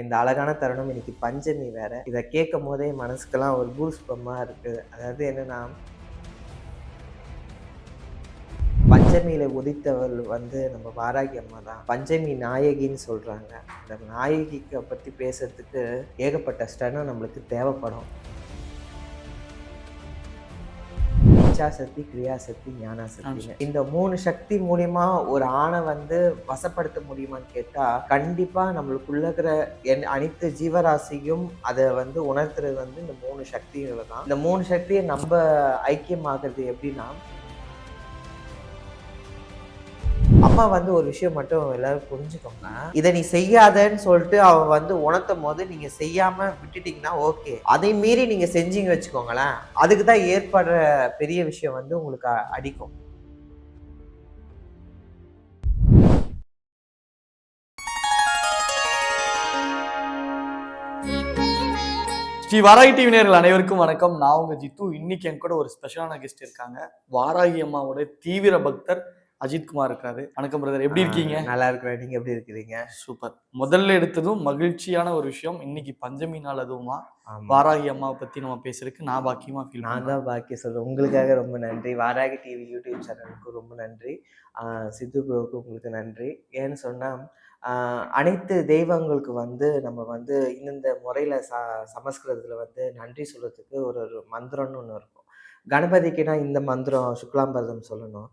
இந்த அழகான தருணம் இன்னைக்கு பஞ்சமி வேற. இதை கேட்கும் போதே மனசுக்கெல்லாம் ஒரு பூஸ்பமா இருக்கு. அதாவது என்னன்னா பஞ்சமியில உதித்தவள் வந்து நம்ம வாராகி அம்மா தான். பஞ்சமி நாயகின்னு சொல்றாங்க. இந்த நாயகிக்கு பத்தி பேசுறதுக்கு ஏகப்பட்ட ஸ்டனம் நம்மளுக்கு தேவைப்படும். இச்சாசக்தி கிரியாசக்தி ஞானாசக்தி இந்த மூணு சக்தி மூலியமா ஒரு ஆணை வந்து வசப்படுத்த முடியுமான்னு கேட்டா கண்டிப்பா நம்மளுக்குள்ள இருக்கிற என் அனைத்து ஜீவராசியும் அதை வந்து உணர்த்துறது வந்து இந்த மூணு சக்திகளை தான் இந்த மூணு சக்தியை நம்ம ஐக்கியமாகிறது எப்படின்னா அம்மா வந்து ஒரு விஷயம் மட்டும் எல்லாரும் புரிஞ்சுக்கோங்க. இதை நீ செய்யாதன்னு சொல்லிட்டு அவ வந்து உணர்த்தும் போது நீங்க செய்யாம விட்டுட்டீங்கன்னா ஓகே. அதை மீறி நீங்க செஞ்சீங்க வச்சுக்கோங்களேன் அதுக்கு தான் ஏற்படுற பெரிய விஷயம் வந்து உங்களுக்கு அடிக்கும். ஸ்ரீ வாராகி டிவி நேயர்கள் அனைவருக்கும் வணக்கம். நான் உங்க ஜித்து. இன்னைக்கு என் கூட ஒரு ஸ்பெஷலான கெஸ்ட் இருக்காங்க. வாராகி அம்மாவோட தீவிர பக்தர் அஜித் குமார் இருக்காரு. வணக்கம் பிரதர் எப்படி இருக்கீங்க? நல்லா இருக்கிறேன். நீங்க எப்படி இருக்கிறீங்க? சூப்பர் முதல்ல எடுத்ததும் மகிழ்ச்சியான ஒரு விஷயம். இன்னைக்கு பஞ்சமி நாள் அதுவுமா. வாராகி அம்மாவை பத்தி நம்ம பேசுறதுக்கு நான் பாக்கியமா ஃபீல் நான் தான் பாக்கி சொல்றேன். உங்களுக்காக ரொம்ப நன்றி. வாராகி டிவி யூடியூப் சேனலுக்கு ரொம்ப நன்றி. சித்து ப்ரோவுக்கு உங்களுக்கு நன்றி. ஏன்னு சொன்னால் அனைத்து தெய்வங்களுக்கு வந்து நம்ம வந்து இந்தந்த முறையில் ச சமஸ்கிருதத்தில் வந்து நன்றி சொல்கிறதுக்கு ஒரு ஒரு மந்திரம்னு ஒன்று இருக்கும். கணபதிக்குனா இந்த மந்திரம் சுக்லாம்பரதம் சொல்லணும்.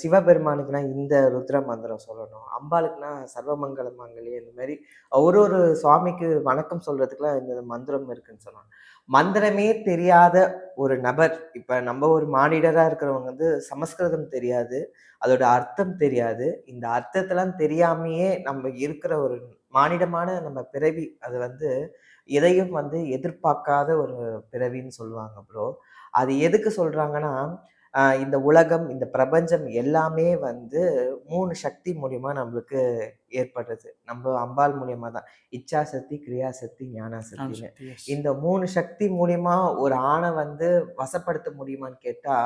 சிவபெருமானுக்குனா இந்த ருத்ர மந்திரம் சொல்லணும். அம்பாளுக்குனா சர்வமங்கல மாங்கல்யம் இந்த மாதிரி ஒரு ஒரு சுவாமிக்கு வணக்கம் சொல்கிறதுக்குலாம் இந்த மந்திரம் இருக்குன்னு சொன்னாங்க. மந்திரமே தெரியாத ஒரு நபர் இப்போ நம்ம ஒரு மானிடராக இருக்கிறவங்க வந்து சமஸ்கிருதம் தெரியாது அதோட அர்த்தம் தெரியாது. இந்த அர்த்தத்தெல்லாம் தெரியாமையே நம்ம இருக்கிற ஒரு மானிடமான நம்ம பிறவி அது வந்து எதையும் வந்து எதிர்பார்க்காத ஒரு பிறவின்னு சொல்லுவாங்க ப்ரோ அது எதுக்கு சொல்கிறாங்கன்னா இந்த உலகம் இந்த பிரபஞ்சம் எல்லாமே வந்து மூணு சக்தி மூலியமா நம்மளுக்கு ஏற்படுறது. நம்ம அம்பாள் மூலியமா தான். இச்சாசக்தி கிரியாசக்தி ஞானாசக்தின்னு இந்த மூணு சக்தி மூலியமா ஒரு ஆணை வந்து வசப்படுத்த முடியுமான்னு கேட்டா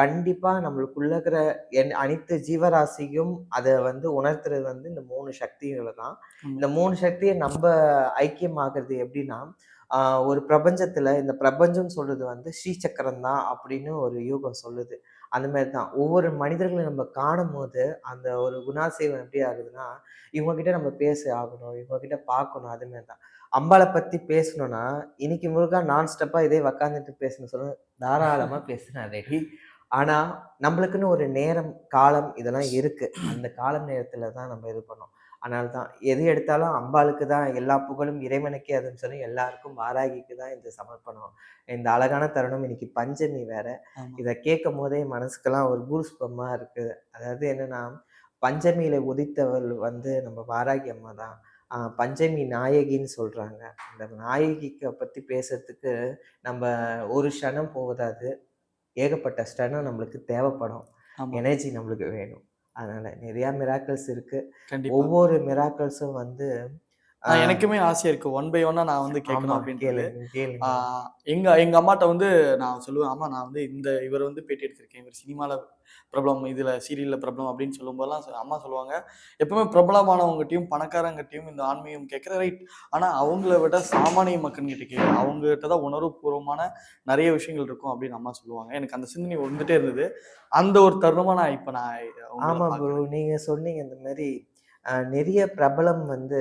கண்டிப்பா நம்மளுக்குள்ள இருக்கிற என் அனைத்து ஜீவராசியும் அதை வந்து உணர்த்துறது வந்து இந்த மூணு சக்திகளை தான். இந்த மூணு சக்தியை நம்ம ஐக்கியமாகிறது எப்படின்னா ஒரு பிரபஞ்சத்துல இந்த பிரபஞ்சம் சொல்றது வந்து ஸ்ரீசக்கரம் தான் அப்படின்னு ஒரு யூகம் சொல்லுது. அந்த மாதிரி தான். ஒவ்வொரு மனிதர்களையும் நம்ம காணும் போது அந்த ஒரு குணாசேவம் எப்படி ஆகுதுன்னா இவங்க கிட்ட நம்ம பேச ஆகணும் இவங்க கிட்ட பார்க்கணும் அது மாதிரி தான். அம்பாளை பத்தி பேசணும்னா இன்னைக்கு முழுக்க நான் ஸ்டெப்பா இதே உக்காந்துட்டு பேசணும் சொல்ல தாராளமா பேசுறேன் ரெடி ஆனா நம்மளுக்குன்னு ஒரு நேரம் காலம் இதெல்லாம் இருக்கு. அந்த காலம் நேரத்துல தான் நம்ம இது பண்ணோம். அதனால தான் எது எடுத்தாலும் அம்பாளுக்கு தான் எல்லா புகழும் இறைவனுக்கே அதுன்னு சொல்லி எல்லாருக்கும் வாராகிக்கு தான் இந்த சமர்ப்பணம். இந்த அழகான தருணம் இன்னைக்கு பஞ்சமி வேற. இதை கேட்கும் போதே மனசுக்கெல்லாம் ஒரு பூஸ்பமா இருக்கு. அதாவது என்னன்னா பஞ்சமியில உதித்தவள் வந்து நம்ம வாராகி அம்மா தான். பஞ்சமி நாயகின்னு சொல்றாங்க. இந்த நாயகிக்கு பத்தி பேசுறதுக்கு நம்ம ஒரு க்ஷணம் போதாது. ஏகப்பட்ட ஸ்டனம் நம்மளுக்கு தேவைப்படும். எனர்ஜி நம்மளுக்கு வேணும். அதனால நிறைய மிராக்கிள்ஸ் இருக்கு. கண்டிப்பா. ஒவ்வொரு மிராக்கிள்ஸும் வந்து எனக்குமே ஆசையா இருக்கு. ஒன் பை ஒன்னா நான் வந்து கேட்கணும் ஆமா, கேளுங்க ஆஹ் எங்க எங்க அம்மாட்ட வந்து நான் சொல்லுவேன் அம்மா நான் வந்து இந்த இவர் வந்து பேட்டி எடுத்திருக்கேன். இவர் சினிமால பிரபலம் இதுல சீரியல்ல பிரபலம் அப்படின்னு சொல்லும்போதெல்லாம் சொ- அம்மா சொல்லுவாங்க. எப்பவுமே பிரபலமானவங்ககிட்டயும் பணக்காரங்கிட்டயும் இந்த ஆன்மீகம் கேட்கிற ரைட் ஆனா அவங்கள விட சாமானிய மக்கள்கிட்ட கேட்க அவங்ககிட்ட தான் உணர்வுபூர்வமான நிறைய விஷயங்கள் இருக்கும் அப்படின்னு அம்மா சொல்லுவாங்க. எனக்கு அந்த சிந்தனை வந்துட்டே இருந்தது. அந்த ஒரு தருணமா நான் இப்ப நான் ஆமா. ப்ரோ நீங்க சொன்னீங்க இந்த மாதிரி நிறைய பிரபலம் வந்து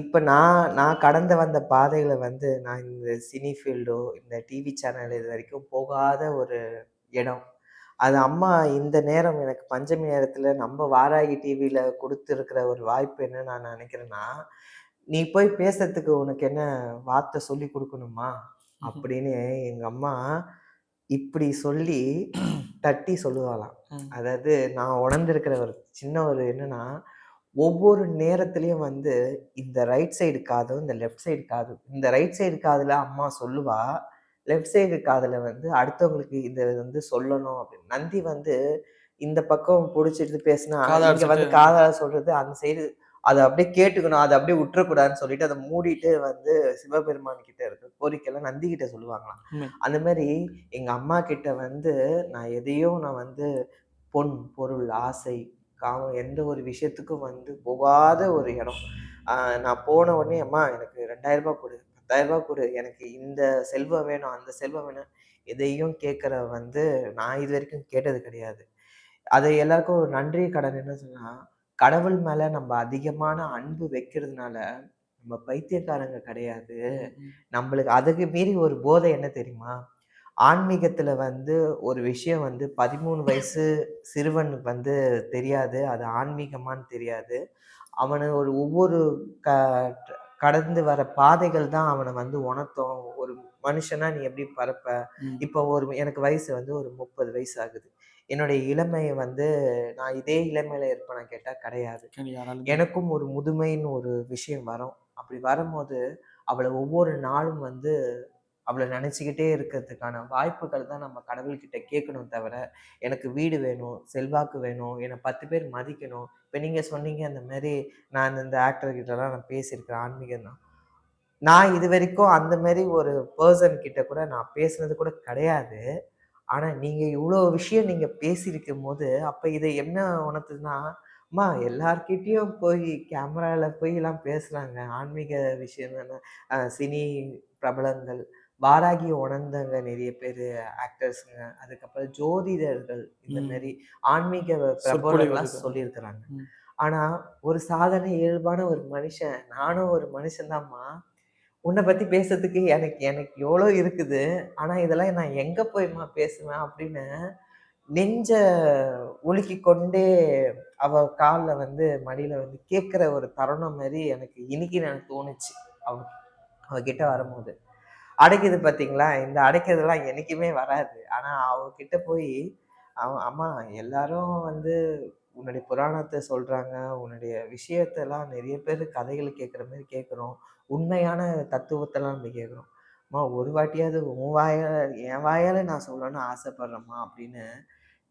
இப்ப நான் நான் கடந்து வந்த பாதையில வந்து நான் இந்த சினி ஃபீல்டோ இந்த டிவி சேனல் இது வரைக்கும் போகாத ஒரு இடம். அது அம்மா இந்த நேரம் எனக்கு பஞ்சமி நேரத்துல நம்ம வாராகி டிவியில கொடுத்துருக்கிற ஒரு வாய்ப்பு என்ன நான் நினைக்கிறேன்னா நீ போய் பேசுறதுக்கு உனக்கு என்ன வார்த்தை சொல்லி கொடுக்கணுமா? அப்படின்னு எங்க அம்மா இப்படி சொல்லி தட்டி சொல்லுவாளாம். அதாவது நான் உணர்ந்திருக்கிற ஒரு சின்ன ஒரு என்னன்னா ஒவ்வொரு நேரத்துலயும் வந்து இந்த ரைட் சைடு காதும் இந்த லெஃப்ட் சைடு காதும் இந்த ரைட் சைடு காதுல அம்மா சொல்லுவா லெஃப்ட் சைடு காதுல வந்து அடுத்தவங்களுக்கு இதை வந்து சொல்லணும் அப்படின்னு நந்தி வந்து இந்த பக்கம் பிடிச்சிட்டு பேசினா காதை இங்க வந்து. காதால சொல்றது அந்த சைடு அதை அப்படியே கேட்டுக்கணும் அதை அப்படியே விட்டுறக்கூடாதுன்னு சொல்லிட்டு அதை மூடிட்டு வந்து சிவபெருமான் கிட்ட இருக்க கோரிக்கையெல்லாம் நந்தி கிட்ட சொல்லுவாங்களாம். அந்த மாதிரி எங்க அம்மா கிட்ட வந்து நான் எதையும் நான் வந்து பொன் பொருள் ஆசை காமம் எந்த ஒரு விஷயத்துக்கும் வந்து போகாத ஒரு இடம். நான் போன உடனே அம்மா எனக்கு ரெண்டாயிரம் ரூபாய் கொடு பத்தாயிரம் ரூபாய் கொடு. எனக்கு இந்த செல்வம் வேணும் அந்த செல்வம் வேணும். எதையும் கேட்குற வந்து நான் இது வரைக்கும் கேட்டது கிடையாது. அது எல்லாருக்கும் ஒரு நன்றி கடன் என்ன சொன்னா கடவுள் மேல நம்ம அதிகமான அன்பு வைக்கிறதுனால நம்ம பைத்தியக்காரங்க கிடையாது. நம்மளுக்கு அதுக்கு மீறி ஒரு போதை என்ன தெரியுமா? ஆன்மீகத்துல வந்து ஒரு விஷயம் வந்து பதிமூணு வயசு சிறுவனுக்கு வந்து தெரியாது. அது ஆன்மீகமான்னு தெரியாது. அவனை ஒரு ஒவ்வொரு க கடந்து வர பாதைகள் தான் அவனை வந்து உணர்த்தும். ஒரு மனுஷனா நீ எப்படி பறப்ப ம். இப்போ ஒரு எனக்கு வயசு வந்து ஒரு முப்பது வயசு ஆகுது. என்னுடைய இளமையை வந்து நான் இதே இளமையில இருப்பேனா கேட்டா கிடையாது. எனக்கும் ஒரு முதுமைன்னு ஒரு விஷயம் வரும். அப்படி வரும்போது அவளை ஒவ்வொரு நாளும் வந்து அவளை நினச்சிக்கிட்டே இருக்கிறதுக்கான வாய்ப்புகள் தான் நம்ம கடவுள்கிட்ட கேட்கணும் தவிர எனக்கு வீடு வேணும் செல்வாக்கு வேணும் என்னை பத்து பேர் மதிக்கணும். இப்போ நீங்கள் சொன்னீங்க அந்த மாதிரி நான் இந்த ஆக்டர்கிட்டலாம் நான் பேசியிருக்கிறேன் ஆன்மீகம் தான். நான் இது வரைக்கும் அந்த மாதிரி ஒரு பர்சன் கிட்ட கூட நான் பேசுனது கூட கிடையாது. ஆனால் நீங்கள் இவ்வளோ விஷயம் நீங்கள் பேசியிருக்கும் போது அப்போ இதை என்ன உணர்த்துதுன்னா அம்மா எல்லார்கிட்டயும் போய் கேமராவில் போய் எல்லாம் பேசுகிறாங்க ஆன்மீக விஷயம் தானே. சினி பிரபலங்கள் வாராகி உணர்ந்தவங்க நிறைய பேர் ஆக்டர்ஸுங்க அதுக்கப்புறம் ஜோதிடர்கள் இந்த. மாதிரி ஆன்மீக பிரபலங்கள்லாம் சொற்பொழிவுகள். சொல்லியிருக்கிறாங்க ம். ஆனா ஒரு சாதாரண இயல்பான ஒரு மனுஷன் நானும் ஒரு மனுஷன்தாம்மா உன்னை பத்தி பேசுறதுக்கு எனக்கு எனக்கு எவ்வளோ இருக்குது ஆனா இதெல்லாம் நான் எங்க போய்மா பேசுவேன் அப்படின்னு நெஞ்ச உலுக்கி கொண்டே அவ கால்ல வந்து மடியில வந்து கேட்குற ஒரு தருணம் மாதிரி எனக்கு இன்னைக்கு எனக்கு தோணுச்சு அவ அவகிட்ட வரும்போது அடைக்குது பார்த்தீங்களா இந்த அடைக்கிறதெல்லாம் எனக்குமே வராது. ஆனால் அவகிட்ட போய் அவன் அம்மா எல்லாரும் வந்து உன்னுடைய புராணத்தை சொல்கிறாங்க உன்னுடைய விஷயத்தெல்லாம் நிறைய பேர் கதைகள் கேட்குற மாதிரி கேட்குறோம் உண்மையான தத்துவத்தெல்லாம் நம்ம கேட்குறோம் அம்மா ஒரு வாட்டியாவது உன் வாயால் என் வாயால் நான் சொல்லணும்னு ஆசைப்பட்றேம்மா அப்படின்னு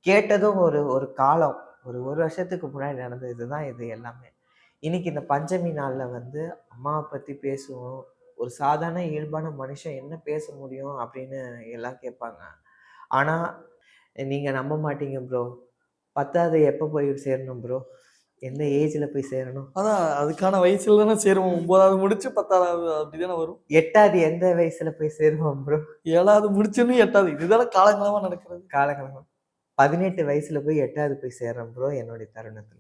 கேட்டதும் ஒரு ஒரு காலம் ஒரு ஒரு வருஷத்துக்கு முன்னாடி நடந்தது தான் இது எல்லாமே. இன்னைக்கு இந்த பஞ்சமி நாளில் வந்து அம்மாவை பற்றி பேசுவோம். ஒரு சாதாரண இயல்பான மனுஷன் என்ன பேச முடியும் அப்படின்னு எல்லாம் கேட்பாங்க. ஆனா நீங்க நம்ப மாட்டீங்க ப்ரோ பத்தாவது எப்போ போய் சேரணும் ப்ரோ எந்த ஏஜ்ல போய் சேரணும்? அதான் அதுக்கான வயசுல தானே சேருவோம். ஒன்பதாவது முடிச்சு பத்தாவது அப்படிதானே வரும். எட்டாவது எந்த வயசுல போய் சேருவோம் ப்ரோ ஏழாவது முடிச்சுன்னு எட்டாவது. இதுதானே காலங்காலமா நடக்கிறது. காலகணம் பதினெட்டு வயசுல போய் எட்டாவது போய் சேர்றேன் ப்ரோ என்னுடைய தருணத்துல.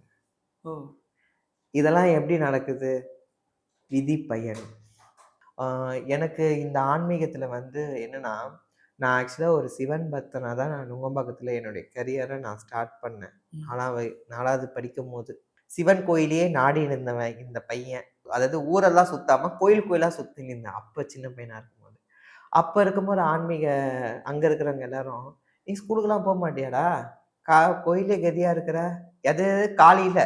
ஓ. இதெல்லாம் எப்படி நடக்குது? விதி பயன். எனக்கு இந்த ஆன்மீகத்துல வந்து என்னன்னா நான் ஆக்சுவலாக ஒரு சிவன் பக்தனாக தான் நான் நுங்கம்பாக்கத்தில் என்னுடைய கரியரை நான் ஸ்டார்ட் பண்ணேன். நாலாவது நாலாவது படிக்கும் போது சிவன் கோயிலையே நாடி இருந்தவன் இந்த பையன். அதாவது ஊரெல்லாம் சுத்தாம கோயில் கோயிலாக சுற்றி இருந்தேன் அப்போ சின்ன பையனா இருக்கும்போது. அப்போ இருக்கும்போது ஆன்மீக அங்கே இருக்கிறவங்க எல்லாரும் நீ ஸ்கூலுக்குலாம் போக மாட்டியாடா? கா கோயிலே கதியாக இருக்கிற? எது காலையில்?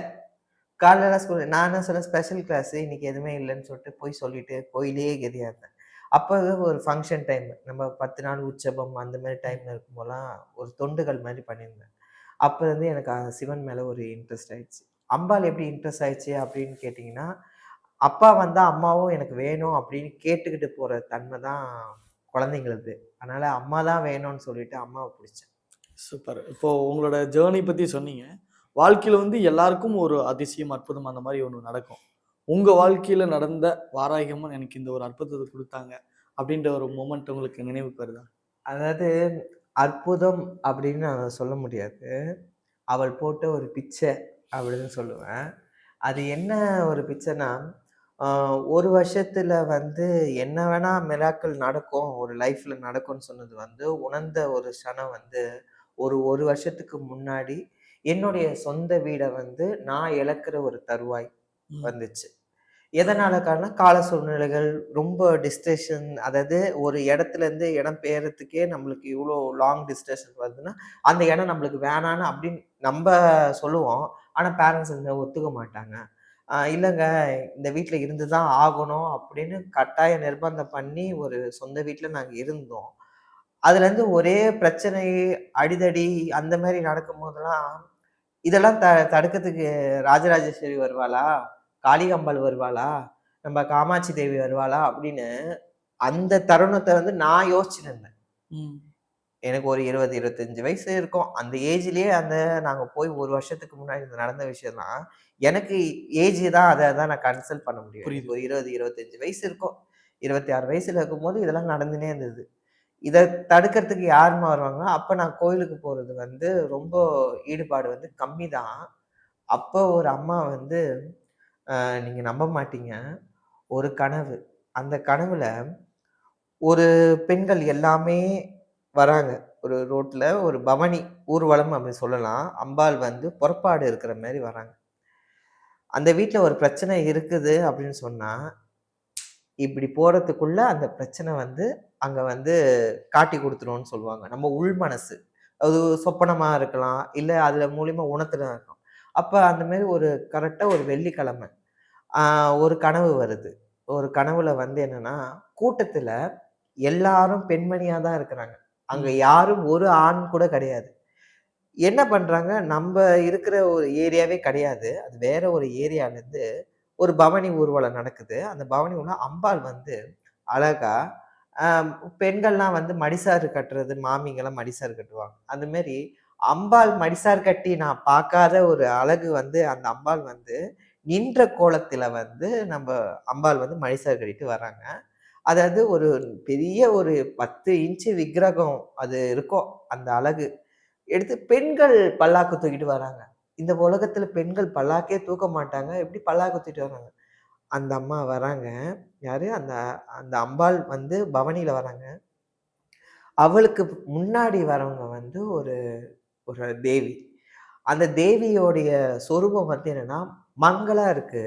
காலையில் ஸ்கூல் நான் என்ன சொன்ன ஸ்பெஷல் கிளாஸ் இன்னைக்கு எதுவுமே இல்லைன்னு சொல்லிட்டு போய் சொல்லிட்டு கோயிலே கதியாக இருந்தேன் அப்போ ஒரு ஃபங்க்ஷன் டைம் நம்ம பத்து நாள் உற்சவம் அந்த மாதிரி டைம்ல இருக்கும்போதெல்லாம் ஒரு தொண்டுகள் மாதிரி பண்ணியிருந்தேன். அப்போ இருந்து எனக்கு சிவன் மேலே ஒரு இன்ட்ரெஸ்ட் ஆயிடுச்சு. அம்பாள் எப்படி இன்ட்ரெஸ்ட் ஆயிடுச்சு அப்படின்னு கேட்டிங்கன்னா அப்பா வந்தால் அம்மாவும் எனக்கு வேணும் அப்படின்னு கேட்டுக்கிட்டு போகிற தன்மை தான் குழந்தைங்களுக்கு. அதனால் அம்மா தான் வேணும்னு சொல்லிட்டு அம்மாவை பிடிச்சேன். சூப்பர். இப்போது உங்களோட ஜேர்னி பற்றி சொன்னீங்க. வாழ்க்கையில் வந்து எல்லாருக்கும் ஒரு அதிசயம் அற்புதம் அந்த மாதிரி ஒன்று நடக்கும். உங்கள் வாழ்க்கையில் நடந்த வாராகியம்மன் எனக்கு இந்த ஒரு அற்புதத்தை கொடுத்தாங்க அப்படின்ற ஒரு மூமெண்ட் உங்களுக்கு நினைவுக்கு வருதா? அதாவது அற்புதம் அப்படின்னு நான் சொல்ல முடியாது. அவள் போட்ட ஒரு பிச்சை அப்படின்னு சொல்லுவேன். அது என்ன ஒரு பிச்சைனா ஒரு வருஷத்தில் வந்து என்ன வேணால் மிராக்கள் நடக்கும் ஒரு லைஃப்பில் நடக்கும்னு சொன்னது வந்து உணர்ந்த ஒரு சனம் வந்து ஒரு ஒரு வருஷத்துக்கு முன்னாடி என்னுடைய சொந்த வீடை வந்து நான் இழக்கிற ஒரு தருவாய். வந்துச்சு. எதனால காரணம்? கால சூழ்நிலைகள் ரொம்ப டிஸ்டேஷன் அதாவது ஒரு இடத்துல இருந்து இடம் பெயர்றதுக்கே நம்மளுக்கு இவ்வளோ லாங் டிஸ்டேஷன் வருதுன்னா அந்த இடம் நம்மளுக்கு வேணான்னு அப்படின்னு நம்ம சொல்லுவோம். ஆனால் பேரண்ட்ஸ் வந்து ஒத்துக்க மாட்டாங்க. இல்லைங்க இந்த வீட்டில் இருந்து தான் ஆகணும் அப்படின்னு கட்டாய நிர்பந்தம் பண்ணி ஒரு சொந்த வீட்டில் நாங்கள் இருந்தோம். அதுலேருந்து ஒரே பிரச்சனை அடிதடி அந்த மாதிரி நடக்கும் போதெல்லாம் இதெல்லாம் த தடுக்கிறதுக்கு ராஜராஜேஸ்வரி வருவாளா? காளிகம்பாள் வருவாளா? நம்ம காமாட்சி தேவி வருவாளா? அப்படின்னு அந்த தருணத்தை வந்து நான் ம். எனக்கு ஒரு இருபது இருபத்தஞ்சு வயசு இருக்கும். அந்த ஏஜ்லயே அந்த நாங்க போய் ஒரு வருஷத்துக்கு முன்னாடி நடந்த விஷயம் தான் எனக்கு ஏஜ் தான் அதை தான் நான் கன்சல்ட் பண்ண முடியும். ஒரு இருபது இருபத்தஞ்சு வயசு இருக்கும். இருபத்தி ஆறு வயசுல இருக்கும்போது இதெல்லாம் நடந்துனே இருந்தது. இதை தடுக்கிறதுக்கு யாருமா வருவாங்கன்னா அப்போ நான் கோயிலுக்கு போகிறது வந்து ரொம்ப ஈடுபாடு வந்து கம்மி தான் அப்போ ஒரு அம்மா வந்து நீங்கள் நம்ப மாட்டீங்க. ஒரு கனவு. அந்த கனவில் ஒரு பெண்கள் எல்லாமே வராங்க. ஒரு ரோட்டில் ஒரு பவனி ஊர்வலம் அப்படி சொல்லலாம். அம்பாள் வந்து புறப்பாடு இருக்கிற மாதிரி வராங்க. அந்த வீட்டில் ஒரு பிரச்சனை இருக்குது அப்படின்னு சொன்னால் இப்படி போகிறதுக்குள்ளே அந்த பிரச்சனை வந்து அங்க வந்து காட்டி கொடுத்துரும்னு சொல்லுவாங்க. நம்ம உள் மனசு. அது சொப்பனமா இருக்கலாம் இல்ல அதுல மூலியமா உணர்த்துனா இருக்கும் அப்ப அந்த மாதிரி ஒரு கரெக்டா ஒரு வெள்ளிக்கிழமை ஒரு கனவு வருது. ஒரு கனவுல வந்து என்னன்னா கூட்டத்துல எல்லாரும் பெண்மணியா தான் இருக்கிறாங்க. அங்க யாரும் ஒரு ஆண் கூட கிடையாது. என்ன பண்றாங்க? நம்ம இருக்கிற ஒரு ஏரியாவே கிடையாது. அது வேற ஒரு ஏரியால இருந்து ஒரு பவனி ஊர்வலம் நடக்குது. அந்த பவனி உள்ள அம்பாள் வந்து அழகா ஆஹ் பெண்கள்லாம் வந்து மடிசாறு கட்டுறது மாமிங்கெல்லாம் மடிசாறு கட்டுவாங்க. அந்த மாதிரி அம்பாள் மடிசார் கட்டி நான் பார்க்காத ஒரு அழகு வந்து அந்த அம்பாள் வந்து நின்ற கோலத்தில் வந்து நம்ம அம்பாள் வந்து மடிசார் கட்டிட்டு வராங்க அதாவது ஒரு பெரிய ஒரு பத்து இன்ச்சு விக்கிரகம் அது இருக்கும் அந்த அழகு. எடுத்து பெண்கள் பல்லாக்கு தூக்கிட்டு வராங்க. இந்த உலகத்தில் பெண்கள் பல்லாக்கே தூக்க மாட்டாங்க. எப்படி பல்லாக்கு தூக்கிட்டு வராங்க அந்த அம்மா வராங்க யாரு? அந்த அந்த அம்பாள் வந்து பவனியில வராங்க. அவளுக்கு முன்னாடி வரவங்க வந்து ஒரு ஒரு தேவி. அந்த தேவியோடைய சொரூபம் வந்து என்னன்னா மங்களா இருக்கு.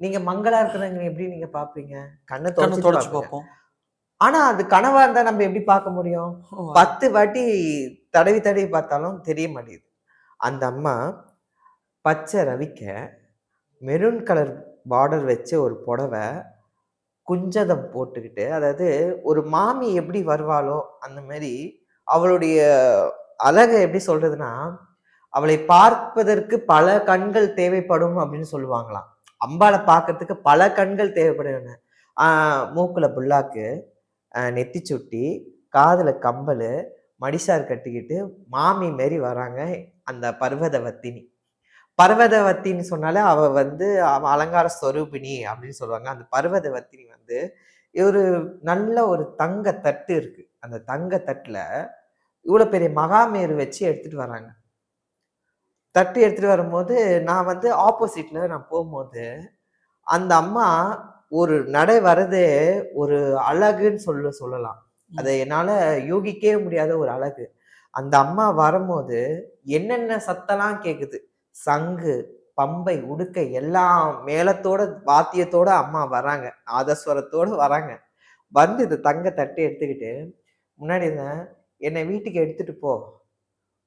நீங்க மங்களா இருக்கிறவங்க எப்படி நீங்க பாப்பீங்க? கண்ணை தொடச்சு பார்ப்போம் ஆனா அது கனவா இருந்தா நம்ம எப்படி பார்க்க முடியும்? பத்து வாட்டி தடவி தடவி பார்த்தாலும் தெரிய மாட்டேங்குது. அந்த அம்மா பச்சை ரவிக்க மெரூன் கலர் பார்டர் வச்ச ஒரு புடவை குஞ்சதம் போட்டுக்கிட்டு அதாவது ஒரு மாமி எப்படி வருவாளோ அந்த மாதிரி அவளுடைய அழகை எப்படி சொல்றதுன்னா அவளை பார்ப்பதற்கு பல கண்கள் தேவைப்படும் அப்படின்னு சொல்லுவாங்களாம். அம்பாளை பார்க்கறதுக்கு பல கண்கள் தேவைப்படுங்க மூக்கில் புல்லாக்கு நெத்தி சுட்டி காதில் கம்பல் மடிசார் கட்டிக்கிட்டு மாமி மாரி வராங்க அந்த பர்வதவத்தினி பர்வதவத்தின்னு சொன்னாலே அவ வந்து அலங்கார ஸ்வரூபிணி அப்படின்னு சொல்லுவாங்க. அந்த பர்வதவத்தினி வந்து ஒரு நல்ல ஒரு தங்க தட்டு இருக்கு. அந்த தங்க தட்டுல இவ்வளவு பெரிய மகாமேரு வச்சு எடுத்துட்டு வராங்க. தட்டு எடுத்துட்டு வரும்போது நான் வந்து ஆப்போசிட்ல நான் போகும்போது அந்த அம்மா ஒரு நடை வரதே ஒரு அழகுன்னு சொல்ல சொல்லலாம். அதை என்னால யூகிக்கவே முடியாத ஒரு அழகு. அந்த அம்மா வரும்போது என்னென்ன சத்தம்லாம் கேக்குது. சங்கு பம்பை உடுக்கை எல்லாம் மேளத்தோட வாத்தியத்தோட அம்மா வராங்க நாதஸ்வரத்தோட வராங்க வந்து இந்த தங்க தட்டு எடுத்துக்கிட்டு முன்னாடி இருந்தேன் என்னை வீட்டுக்கு எடுத்துட்டு போ.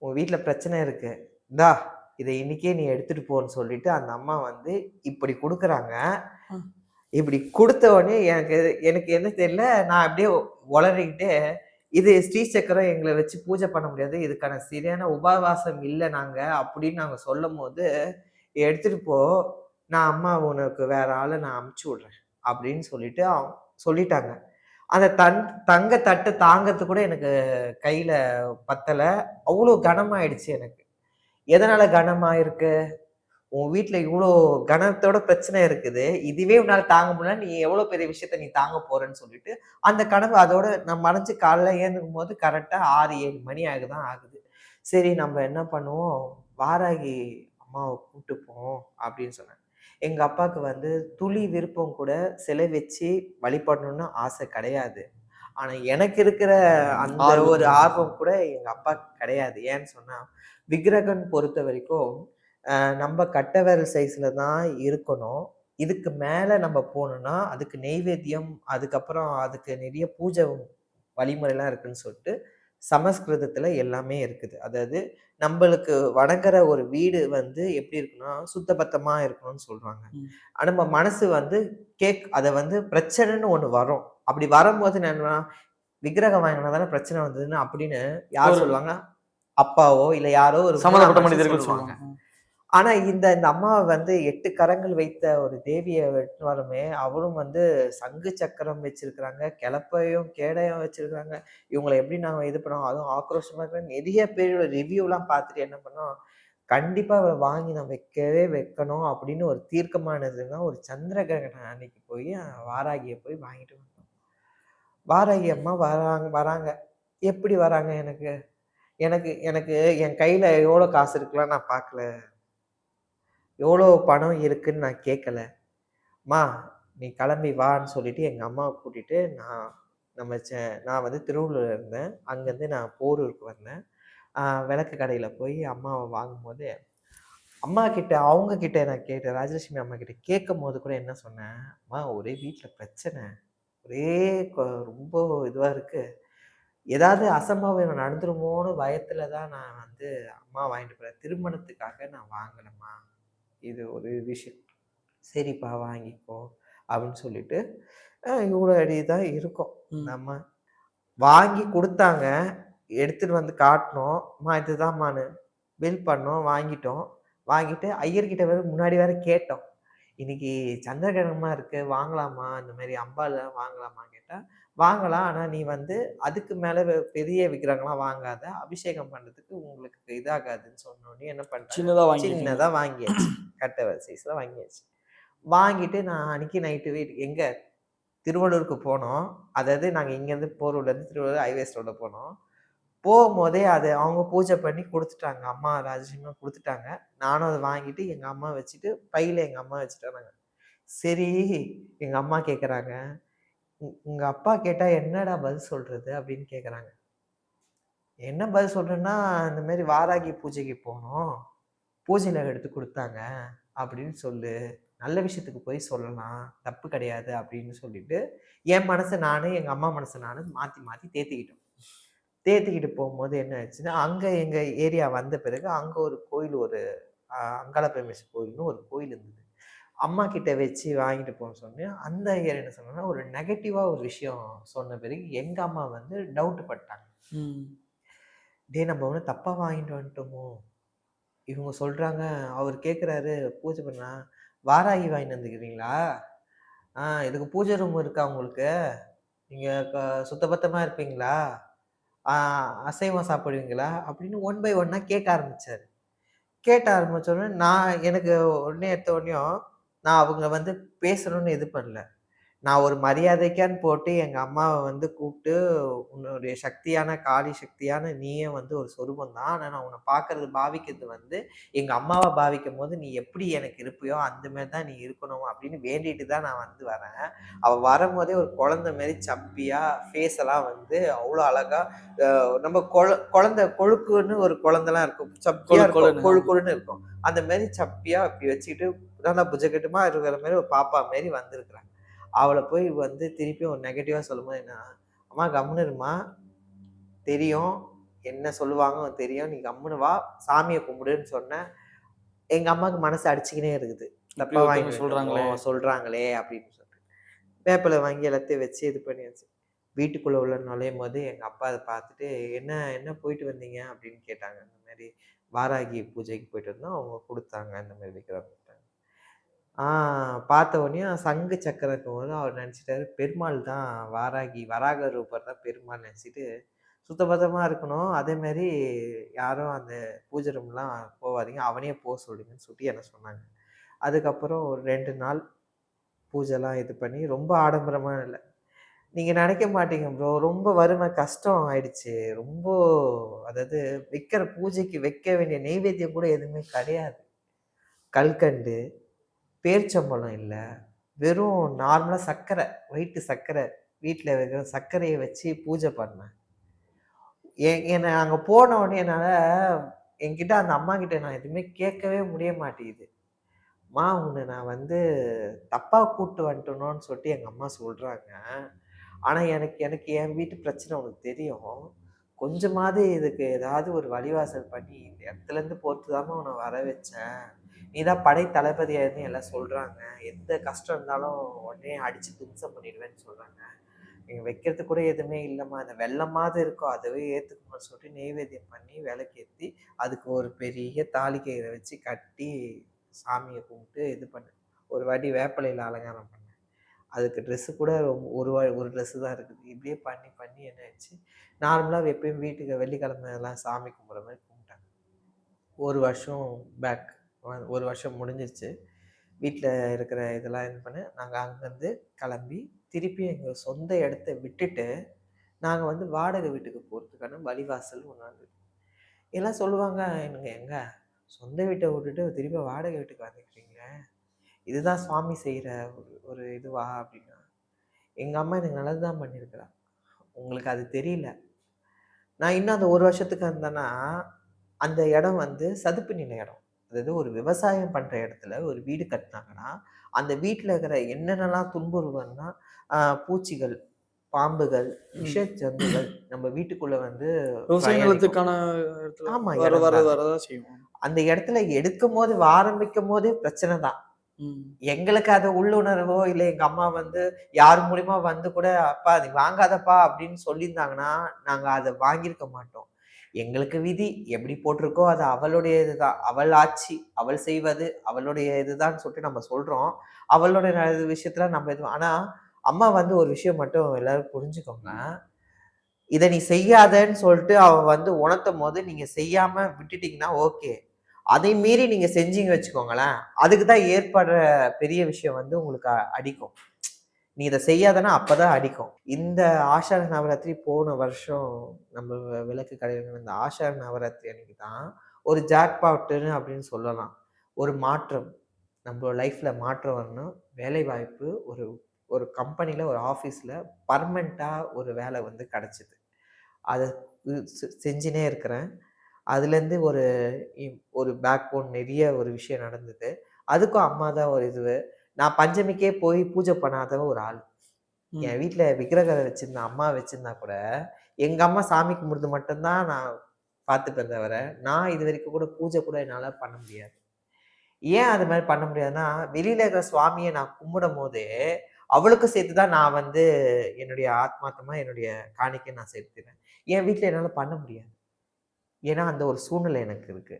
உன் வீட்ல பிரச்சனை இருக்கு. இந்தா இதை இன்னைக்கே நீ எடுத்துட்டு போன்னு சொல்லிட்டு அந்த அம்மா வந்து இப்படி கொடுக்குறாங்க. இப்படி கொடுத்த உடனே எனக்கு எனக்கு என்ன தெரியல நான் அப்படியே உளறிக்கிட்டு இது ஸ்ரீசக்கரம் எங்களை வச்சு பூஜை பண்ண முடியாது. இதுக்கான சரியான உபவாசம் இல்லை நாங்கள் அப்படின்னு நாங்கள் சொல்லும் போது எடுத்துட்டு போ நான் அம்மா உனக்கு வேற ஆளை நான் அமுச்சு விடுறேன் அப்படின்னு சொல்லிட்டு அவங்க சொல்லிட்டாங்க. அந்த தன் தங்க தட்டு தாங்கிறது கூட எனக்கு கையில் பத்தலை. அவ்வளோ கனமாயிடுச்சு எனக்கு. எதனால கனமாயிருக்கு? உன் வீட்ல இவ்வளோ கனத்தோட பிரச்சனை இருக்குது. இதுவே உன்னால தாங்க முடியல. நீ எவ்வளவு பெரிய விஷயத்த நீ தாங்க போறேன்னு சொல்லிட்டு அந்த கனவு அதோட நான் மறைஞ்சு காலைல ஏந்துக்கும் போது கரெக்டா ஆறு ஏழு மணி ஆகுதான் ஆகுது. சரி நம்ம என்ன பண்ணுவோம்? வாராகி அம்மாவை கூப்பிட்டுப்போம் அப்படின்னு சொன்னேன். எங்க அப்பாவுக்கு வந்து துளி விருப்பம் கூட சிலை வச்சு வழிபடணும்னு ஆசை கிடையாது. ஆனா எனக்கு இருக்கிற அந்த. ஒரு ஆர்வம் கூட எங்க அப்பா கிடையாது. ஏன்னு சொன்னா விக்கிரகன் பொறுத்த வரைக்கும் நம்ம கட்டை விரல் சைஸ்ல தான் இருக்கணும். இதுக்கு மேல நம்ம போகணும்னா அதுக்கு நெய்வேத்தியம் அதுக்கப்புறம் அதுக்கு நிறைய பூஜை வழிமுறைலாம் இருக்குன்னு சொல்லிட்டு சமஸ்கிருதத்துல எல்லாமே இருக்குது. அதாவது நம்மளுக்கு வணங்குற ஒரு வீடு வந்து எப்படி இருக்குன்னா சுத்தபத்தமா இருக்கணும்னு சொல்றாங்க. ம். ஆனா, நம்ம மனசு வந்து கேக் அதை வந்து பிரச்சனைன்னு ஒண்ணு வரும். அப்படி வரும்போது என்னன்னா விக்கிரகம் வாங்கினா தானே பிரச்சனை வந்ததுன்னு அப்படின்னு யார் சொல்லுவாங்க? அப்பாவோ இல்ல யாரோ ஒரு சம்மந்தப்பட்ட மனிதர்கள் சொல்லுவாங்க. ஆனா இந்த இந்த அம்மாவை வந்து எட்டு கரங்கள் வைத்த ஒரு தேவியை வெட்டுவாருமே அவரும் வந்து சங்கு சக்கரம் வச்சிருக்கிறாங்க. கிளப்பையும் கேடையும் வச்சிருக்கிறாங்க இவங்களை எப்படி நாங்கள் இது பண்ணோம், அதுவும் ஆக்ரோஷமா இருக்கிற நிறைய பேரோட ரிவ்யூலாம் பார்த்துட்டு என்ன பண்ணோம், கண்டிப்பா அவரை வாங்கி நான் வைக்கவே வைக்கணும் அப்படின்னு ஒரு தீர்க்கமானதுன்னா, ஒரு சந்திர கிரகணம் அன்னைக்கு போய் வாராகிய போய் வாங்கிட்டு வந்தோம். வாராகி அம்மா வராங்க வராங்க. எப்படி வராங்க எனக்கு? எனக்கு எனக்கு என் கையில எவ்வளோ காசு இருக்குலாம் நான் பார்க்கல. எவ்வளோ பணம் இருக்குன்னு நான் கேட்கல. "அம்மா, நீ கிளம்பி வான்னு" சொல்லிட்டு எங்கள் அம்மாவை கூட்டிட்டு நான் நம்ம செ நான் வந்து திருவள்ளூர்ல இருந்தேன். அங்கேருந்து நான் போரூருக்கு வந்தேன். விளக்கு கடையில் போய் அம்மாவை வாங்கும்போது, அம்மா கிட்ட அவங்க கிட்ட நான் கேட்டேன். ராஜலட்சுமி அம்மா கிட்ட கேட்கும்போது கூட என்ன சொன்னேன், "அம்மா ஒரே வீட்டில் பிரச்சனை. ஒரே கொ ரொம்ப இதுவாக இருக்குது ஏதாவது அசம்பாவிதம் நடந்துருமோன்னு பயத்தில் தான் நான் வந்து அம்மா வாங்கிட்டு போகிறேன் திருமணத்துக்காக நான் வாங்கலம்மா. இது ஒரு விஷயம்." "சரிப்பா வாங்கிக்கோ" அப்படின்னு சொல்லிட்டு, இவ்வளோ அடி தான் இருக்கும். ம். நம்ம வாங்கி குடுத்தாங்க. எடுத்துட்டு வந்து காட்டுனோம். "அம்மா இதுதாம்மான்னு." பில் பண்ணோம், வாங்கிட்டோம். வாங்கிட்டு ஐயர்கிட்ட வேற முன்னாடி வேற கேட்டோம். "இன்னைக்கு சந்திர கிரகணமா இருக்கு. வாங்கலாமா? இந்த மாரி அம்பாலாம் வாங்கலாமா?" கேட்டா, "வாங்கலாம். ஆனா நீ வந்து அதுக்கு மேல பெரிய விக்கிரகம்லாம் வாங்காத. அபிஷேகம் பண்றதுக்கு உங்களுக்கு இதாகாதுன்னு" சொன்னோனே என்ன பண்ணிட்டாங்க, சின்னதா வாங்கிட்டீங்க. சின்னதா வாங்கியாச்சு. கட்டவர் சைஸில் வாங்கியாச்சு. வாங்கிட்டு நான் அன்னைக்கு நைட்டு வீட் எங்கே திருவள்ளூருக்கு போனோம். அதாவது நாங்கள் இங்கேருந்து போரூர்லேருந்து திருவள்ளூர் ஹைவேஸ் ரோட்ல போனோம். போகும்போதே அது அவங்க பூஜை பண்ணி கொடுத்துட்டாங்க அம்மா ராஜலட்சுமி கொடுத்துட்டாங்க நானும் அதை வாங்கிட்டு எங்கள் அம்மா வச்சுட்டு பையில் எங்கள் அம்மா வச்சுட்டாங்க. சரி, எங்கள் அம்மா கேட்குறாங்க, உங்கள் அப்பா கேட்டால் என்னடா பதில் சொல்கிறது அப்படின்னு கேட்குறாங்க. என்ன பதில் சொல்கிறேன்னா "இந்த மாதிரி வாராகி பூஜைக்கு போனோம். பூஜையில எடுத்து குடுத்தாங்க. அப்படின்னு சொல்லு. நல்ல விஷயத்துக்கு போய் சொல்லலாம். தப்பு கிடையாது." அப்படின்னு சொல்லிட்டு, என் மனச நானு, எங்க அம்மா மனச நானு மாத்தி மாத்தி தேத்திக்கிட்டோம். தேத்திக்கிட்டு போம்போது என்ன ஆச்சுன்னா, அங்க எங்க ஏரியா வந்த பிறகு அங்க ஒரு கோயில் ஒரு அங்காள பரமேஸ்வரி கோயில்னு ஒரு கோயில் இருந்தது. அம்மா கிட்ட வச்சு வாங்கிட்டு போன்னு சொன்னேன். அந்த ஐயர் என்ன சொன்னார்னா, ஒரு நெகட்டிவா ஒரு விஷயம் சொன்ன பிறகு எங்க அம்மா வந்து டவுட் பட்டாங்க. "டேய் நம்ம ஒண்ணும் தப்பா வாங்கிட்டு வந்துட்டோமோ? இவங்க சொல்கிறாங்க அவர் கேட்குறாரு பூஜை பண்ணா, "வாராகி வாங்கிட்டு வந்துக்கிறீங்களா? ஆ இதுக்கு பூஜை ரூம் இருக்கா உங்களுக்கு? நீங்கள் க சுத்தபத்தமாக இருப்பீங்களா? அசைவம் சாப்பிடுவீங்களா?" அப்படின்னு ஒன் பை ஒன்னாக கேட்க ஆரம்பித்தார் கேட்ட ஆரம்பித்தோடனே நான் எனக்கு உடனே எடுத்த உடனே நான் அவங்க வந்து பேசணும்னு இது பண்ணல. நான் ஒரு மரியாதைக்கான்னு போட்டு எங்க அம்மாவ வந்து கூப்ட்டு, "உன்னுடைய சக்தியான காளி சக்தியான நீயே வந்து ஒரு சொரூபம் தான். ஆனா நான் உன்ன பார்க்கறது, பாவிக்கிறது வந்து எங்க அம்மாவா பாவிக்கும்போது, நீ எப்படி எனக்கு இருப்பியோ, அந்த மாரி தான் நீ இருக்கணும்." அப்படின்னு வேண்டிட்டு தான் நான் வந்து வரேன். அவ வரும்போதே ஒரு குழந்தை மாரி சப்பியா, ஃபேஸ் எல்லாம் வந்து அவ்வளோ அழகா அ நம்ம கொழ குழந்தை கொழுக்குன்னு ஒரு குழந்தைலாம் இருக்கும். சப்பியா கொழு இருக்கும். கொழுன்னு. கொழு கொழுன்னு இருக்கும். அந்த மாரி சப்பியா அப்படி வச்சுக்கிட்டு, நல்லா புஜகட்டமா இருக்கிற மாரி ஒரு பாப்பா மாரி வந்திருக்கிறா. அவள போய் வந்து திருப்பியும் ஒரு நெகட்டிவா சொல்லும்போது என்ன, "அம்மா கம்முனு இரும்மா. தெரியும். என்ன சொல்லுவாங்க தெரியும். நீ கம்முனு வா. சாமிய கும்பிடுன்னு" சொன்னேன். எங்க அம்மாவுக்கு மனசு அடிச்சுக்கினே இருக்குது. "தப்பா சொல்றாங்களே. வந்துட்டோமோ, சொல்றாங்களே" அப்படின்னு சொல்லிட்டு. வேப்பில வாங்கி எல்லாத்தையும் வச்சு இது பண்ணியாச்சு. வீட்டுக்குள்ள உள்ள நுழையும்போது எங்க அப்பா அத பார்த்துட்டு, "என்ன என்ன போயிட்டு வந்தீங்க?" அப்படின்னு கேட்டாங்க. இந்த மாரி வாராகி பூஜைக்கு போயிட்டு வந்தோம். அவங்க குடுத்தாங்க. இந்த குடுத்தாங்க. ஆ பார்த்த உடனே சங்கு சக்கரக்கு போது அவர் நினச்சிட்டாரு பெருமாள் தான் வாராகி வராக ரூபர் தான் பெருமாள் நினச்சிட்டு சுத்தபத்தமாக இருக்கணும். அதேமாரி யாரும் அந்த பூஜை ரூம்லாம் போவாதீங்க. அவனே போக சொல்லுங்கன்னு சொல்லிட்டு என்ன சொன்னாங்க. அதுக்கப்புறம் ஒரு ரெண்டு நாள் பூஜைலாம் இது பண்ணி ரொம்ப ஆடம்பரமாக இல்லை நீங்கள் நினைக்க மாட்டீங்க ப்ரோ. ரொம்ப வறுமை கஷ்டம் ஆயிடுச்சு. ரொம்ப அதாவது வைக்கிற பூஜைக்கு வைக்க வேண்டிய நெய்வேத்தியம் கூட எதுவுமே கிடையாது. கல்கண்டு, பேரிச்சம்பழம் இல்லை வெறும் நார்மலாக சர்க்கரை, வயிற்று சர்க்கரை. வீட்டில் இருக்கிற சர்க்கரையை வச்சு பூஜை பண்ணேன். எ என்ன அங்கே போன உடனே என்னால் என்கிட்ட அந்த அம்மாகிட்ட நான் எதுவுமே கேட்கவே முடிய மாட்டேங்குது. "அம்மா உன்னை நான் வந்து தப்பாக கூப்பிட்டு வந்துட்டேனோன்னு" சொல்லிட்டு எங்கள் அம்மா சொல்கிறாங்க ஆனால் எனக்கு எனக்கு என் வீட்டு பிரச்சனை உனக்கு தெரியும். கொஞ்சமாவது இதுக்கு ஏதாவது ஒரு வழிவாசல் பண்ணி, இந்த இடத்துலேருந்து பொறுத்து தாம்மா உன்ன வர வச்சேன். நீ தான் படை இருந்து எல்லாம் சொல்கிறாங்க எந்த கஷ்டம் இருந்தாலும் உடனே அடித்து தும்சம் பண்ணிடுவேன்னு சொல்கிறாங்க நீங்கள் வைக்கிறது கூட எதுவுமே இல்லைம்மா. அந்த வெள்ளமாவது இருக்கோ அதுவே ஏற்றுக்குமான்னு சொல்லிட்டு நெய்வேத்தியம் பண்ணி விளக்கேற்றி அதுக்கு ஒரு பெரிய தாலி வச்சு கட்டி சாமியை கும்பிட்டு இது பண்ணேன் ஒரு வாட்டி வேப்பலையில் அலங்காரம் பண்ணேன் அதுக்கு ட்ரெஸ்ஸு கூட ரொம்ப- ஒரு வா ஒரு ட்ரெஸ்ஸு தான் இருக்குது. இப்படியே பண்ணி பண்ணி என்ன ஆயிடுச்சு? நார்மலாக எப்பயும் வீட்டுக்கு வெள்ளிக்கிழமை எல்லாம் சாமி கும்பிட்ற மாதிரி கும்பிட்டாங்க. ஒரு வருஷம் பேக் ஒரு வருஷம் முடிஞ்சிருச்சு. வீட்டில் இருக்கிற இதெல்லாம் இது பண்ணி நாங்கள் அங்கேருந்து கிளம்பி திருப்பி எங்கள் சொந்த இடத்த விட்டுட்டு நாங்கள் வந்து வாடகை வீட்டுக்கு போகிறதுக்கான வழிவாசல் ஒன்று எல்லாம் சொல்லுவாங்க எனக்கு எங்க? சொந்த வீட்டை விட்டுட்டு திருப்பி வாடகை வீட்டுக்கு வந்துக்கிறீங்களே இதுதான் சுவாமி செய்கிற ஒரு ஒரு இதுவா? அப்படின்னா எங்கள் அம்மா எனக்கு நல்லது தான் பண்ணியிருக்கிறா. உங்களுக்கு அது தெரியல. நான் இன்னும் அந்த ஒரு வருஷத்துக்கு இருந்தேன்னா அந்த இடம் வந்து சதுப்பு நில இடம். அதாவது ஒரு விவசாயம் பண்ணுற இடத்துல ஒரு வீடு கட்டினாங்கன்னா அந்த வீட்டில் இருக்கிற என்னென்னலாம் துன்புறுவன்னா பூச்சிகள் பாம்புகள் விஷ ஜந்துகள் நம்ம வீட்டுக்குள்ள வந்து விவசாய பயணிக்கும். நிலத்துக்கான இடத்துல ஆமா, வர. வரதான் செய்யும் அந்த இடத்துல எடுக்கும் போது ஆரம்பிக்கும் போதே பிரச்சனை தான். எங்களுக்கு அது உள்ளுணர்வோ இல்லை எங்க அம்மா வந்து யார் மூலியமா வந்து கூட அப்பா அது வாங்காதப்பா அப்படின்னு சொல்லியிருந்தாங்கன்னா நாங்க அதை வாங்கியிருக்க மாட்டோம் எங்களுக்கு விதி. எப்படி போட்டிருக்கோ அது அவளுடைய இதுதான் அவள் ஆட்சி அவள் செய்வது அவளுடைய இதுதான் சொல்லிட்டு நம்ம சொல்றோம். அவளுடைய ந- விஷயத்துல நம்ம இது ஆனா அம்மா வந்து ஒரு விஷயம் மட்டும் எல்லாரும் புரிஞ்சுக்கோங்க. இதை நீ செய்யாதன்னு சொல்லிட்டு அவ வந்து உணர்த்தும் போது நீங்க செய்யாம விட்டுட்டீங்கன்னா ஓகே. அதை மீறி நீங்க செஞ்சீங்க வச்சுக்கோங்களேன். அதுக்கு தான் ஏற்படுற பெரிய விஷயம் வந்து உங்களுக்கு அடிக்கும். நீ இதை செய்யாதனா அப்பதான் அடிக்கும். இந்த ஆஷாட நவராத்திரி போன வருஷம் நம்ம விளக்கு கடையில் இந்த ஆஷாட நவராத்திரி அன்னைக்கு தான் ஒரு ஜாக்பாட்டுன்னு அப்படின்னு சொல்லலாம். ஒரு மாற்றம் நம்மளோட லைஃப்ல மாற்றம் வரணும். வேலை வாய்ப்பு ஒரு ஒரு கம்பெனியில் ஒரு ஆஃபீஸில் பர்மனெண்ட்டாக ஒரு வேலை வந்து கிடச்சிது. அதை செ- செஞ்சுனே இருக்கிறேன். அதுலேருந்து ஒரு ஒரு பேக் போன் நிறைய ஒரு விஷயம் நடந்தது. அதுக்கும் அம்மா தான் ஒரு இது நான் பஞ்சமிக்கே போய் பூஜை பண்ணாத ஒரு ஆள். என் வீட்டில் விக்கிரகம் வச்சிருந்த அம்மா வச்சிருந்தா கூட எங்க அம்மா சாமி கும்பிடுறது மட்டும்தான் நான் பார்த்துப்பேன் தவிர நான் இது வரைக்கும் கூட பூஜை கூட என்னால் பண்ண முடியாது. ஏன் அது மாதிரி பண்ண முடியாதுன்னா வெளியில இருக்கிற சுவாமியை நான் கும்பிடும் போதே அவளுக்கும் சேர்த்து தான் நான் வந்து என்னுடைய ஆத்மாத்தமா என்னுடைய காணிக்கை நான் செலுத்துறேன் என் வீட்டில் என்னால் பண்ண முடியாது. ஏன்னா அந்த ஒரு சூழ்நிலை எனக்கு இருக்கு.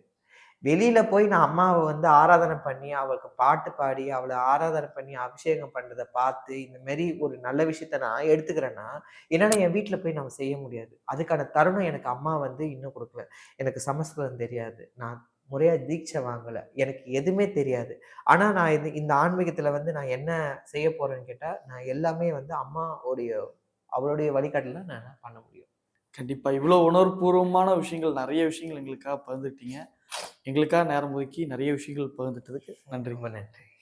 வெளியில் போய் நான் அம்மாவை வந்து ஆராதனை பண்ணி அவளுக்கு பாட்டு பாடி அவளை ஆராதனை பண்ணி அபிஷேகம் பண்ணுறதை பார்த்து இந்த மாதிரி ஒரு நல்ல விஷயத்த நான் எடுத்துக்கிறேன்னா என்னால என் வீட்டில் போய் நம்ம செய்ய முடியாது. அதுக்கான தருணம் எனக்கு அம்மா வந்து இன்னும் கொடுக்கல. எனக்கு சமஸ்கிருதம் தெரியாது. நான் முறையாக தீட்சை வாங்கலை. எனக்கு எதுவுமே தெரியாது. ஆனால் நான் இது இந்த ஆன்மீகத்தில் வந்து நான் என்ன செய்ய போகிறேன்னு கேட்டால் நான் எல்லாமே வந்து அம்மாவுடைய அவளுடைய வழிகாட்டில் நான் பண்ண முடியும். கண்டிப்பாக இவ்வளோ உணர்வுபூர்வமான விஷயங்கள் நிறைய விஷயங்கள் எங்களுக்காக பகிர்ந்துட்டீங்க எங்களுக்காக நேரம் ஒதுக்கி நிறைய விஷயங்கள் பகிர்ந்துட்டதுக்கு நன்றி ரொம்ப நன்றி.